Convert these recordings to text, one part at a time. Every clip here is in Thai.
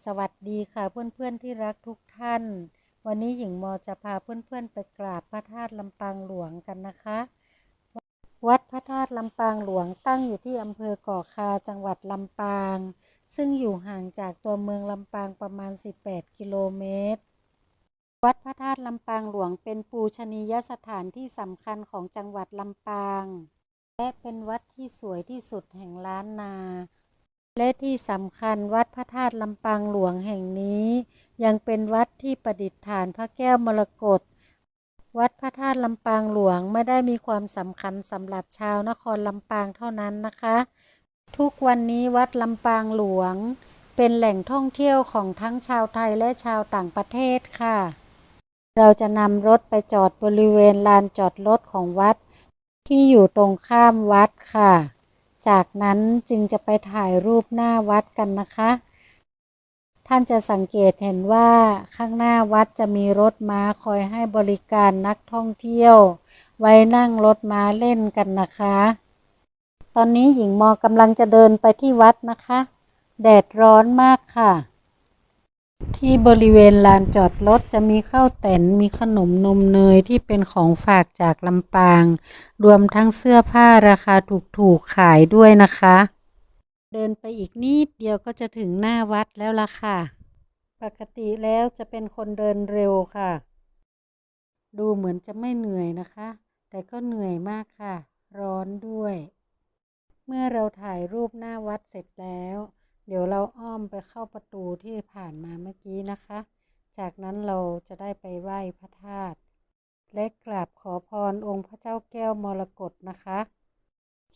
สวัสดีค่ะเพื่อนๆที่รักทุกท่าน วันนี้หญิงมอจะพาเพื่อนๆไปกราบพระธาตุลำปางหลวงกันนะคะ วัดพระธาตุลำปางหลวงตั้งอยู่ที่อำเภอก่อคาจังหวัดลำปาง ซึ่งอยู่ห่างจากตัวเมืองลำปางประมาณ 18 กิโลเมตร วัดพระธาตุลำปางหลวงเป็นปูชนียสถานที่สำคัญของจังหวัดลำปาง และเป็นวัดที่สวยที่สุดแห่งล้านนา และที่สำคัญวัดพระธาตุลำปางหลวงแห่งนี้ ยังเป็นวัดที่ประดิษฐานพระแก้วมรกตวัดพระธาตุลำปางหลวงไม่ได้มีความสำคัญสำหรับชาวนครลำปางเท่านั้นนะคะ ทุกวันนี้วัดลำปางหลวง เป็นแหล่งท่องเที่ยวของทั้งชาวไทยและชาวต่างประเทศค่ะ เราจะนำรถไปจอดบริเวณลานจอดรถของวัด ที่อยู่ตรงข้ามวัดค่ะ จากนั้นจึงจะไปถ่ายรูปหน้าวัดกันนะคะ ท่านจะสังเกตเห็นว่าข้างหน้าวัดจะมีรถม้าคอยให้บริการนักท่องเที่ยว ไว้นั่งรถม้าเล่นกันนะคะ ตอนนี้หญิงมอกำลังจะเดินไปที่วัดนะคะ แดดร้อนมากค่ะ ที่บริเวณลานจอดรถจะมีข้าวแตนมีขนมนมเนยที่เป็นของฝากจากลำปาง รวมทั้งเสื้อผ้าราคาถูกๆขายด้วยนะคะ เดินไปอีกนิดเดียวก็จะถึงหน้าวัดแล้วล่ะค่ะ ปกติแล้วจะเป็นคนเดินเร็วค่ะ ดูเหมือนจะไม่เหนื่อยนะคะ แต่ก็เหนื่อยมากค่ะ ร้อนด้วย เมื่อเราถ่ายรูปหน้าวัดเสร็จแล้ว เดี๋ยวเราอ้อมไปเข้าประตูที่ผ่านมาเมื่อกี้นะคะ จากนั้นเราจะได้ไปไหว้พระธาตุและกราบขอพรองค์พระเจ้าแก้วมรกตนะคะ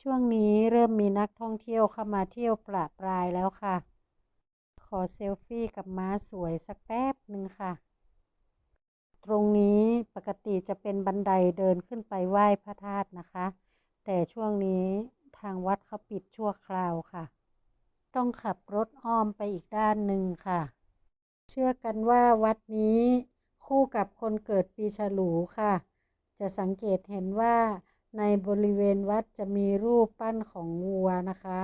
ช่วงนี้เริ่มมีนักท่องเที่ยวเข้ามาเที่ยวประปรายแล้วค่ะ ขอเซลฟี่กับม้าสวยสักแป๊บหนึ่งค่ะ ตรงนี้ปกติจะเป็นบันไดเดินขึ้นไปไหว้พระธาตุนะคะ แต่ช่วงนี้ทางวัดเขาปิดชั่วคราวค่ะ ต้องขับรถอ้อมไปอีกด้านหนึ่งค่ะ เชื่อกันว่าวัดนี้คู่กับคนเกิดปีฉลูค่ะ จะสังเกตเห็นว่าในบริเวณวัดจะมีรูปปั้นของวัวนะคะ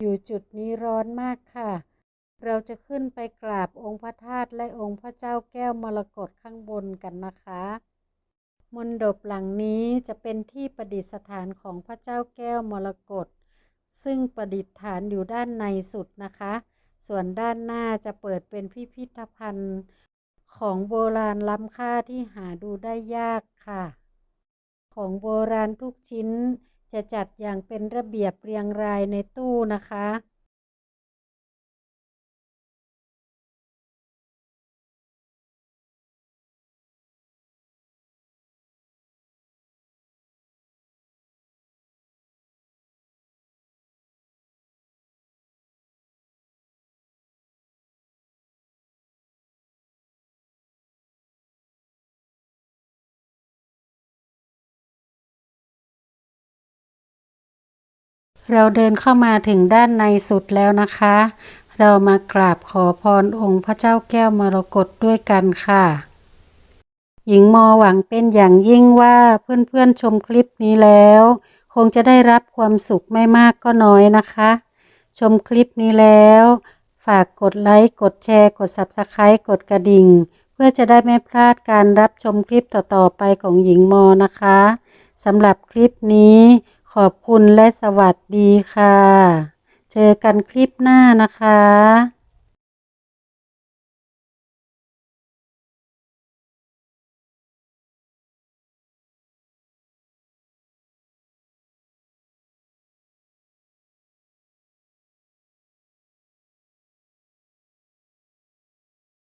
อยู่จุดนี้ร้อนมากค่ะ เราจะขึ้นไปกราบองค์พระธาตุและองค์พระเจ้าแก้วมรกตข้างบนกันนะคะ มณฑปหลังนี้จะเป็นที่ประดิษฐานของพระเจ้าแก้วมรกต ซึ่งประดิษฐานอยู่ด้านในสุดนะคะ ส่วนด้านหน้าจะเปิดเป็นพิพิธภัณฑ์ของโบราณล้ำค่าที่หาดูได้ยากค่ะ ของโบราณทุกชิ้นจะจัดอย่างเป็นระเบียบเรียงรายในตู้นะคะ เราเดินเข้ามาถึงด้านในสุดแล้วนะคะ เรามากราบขอพรองค์พระเจ้าแก้วมรกตด้วยกันค่ะ หญิงมอหวังเป็นอย่างยิ่งว่าเพื่อนๆชมคลิปนี้แล้ว คงจะได้รับความสุขไม่มากก็น้อยนะคะ ชมคลิปนี้แล้ว ฝากกดไลค์ กดแชร์ กด Subscribe กดกระดิ่ง เพื่อจะได้ไม่พลาดการรับชมคลิปต่อๆไปของหญิงมอนะคะสำหรับคลิปนี้ ขอบคุณและสวัสดีค่ะ เจอกันคลิปหน้านะคะ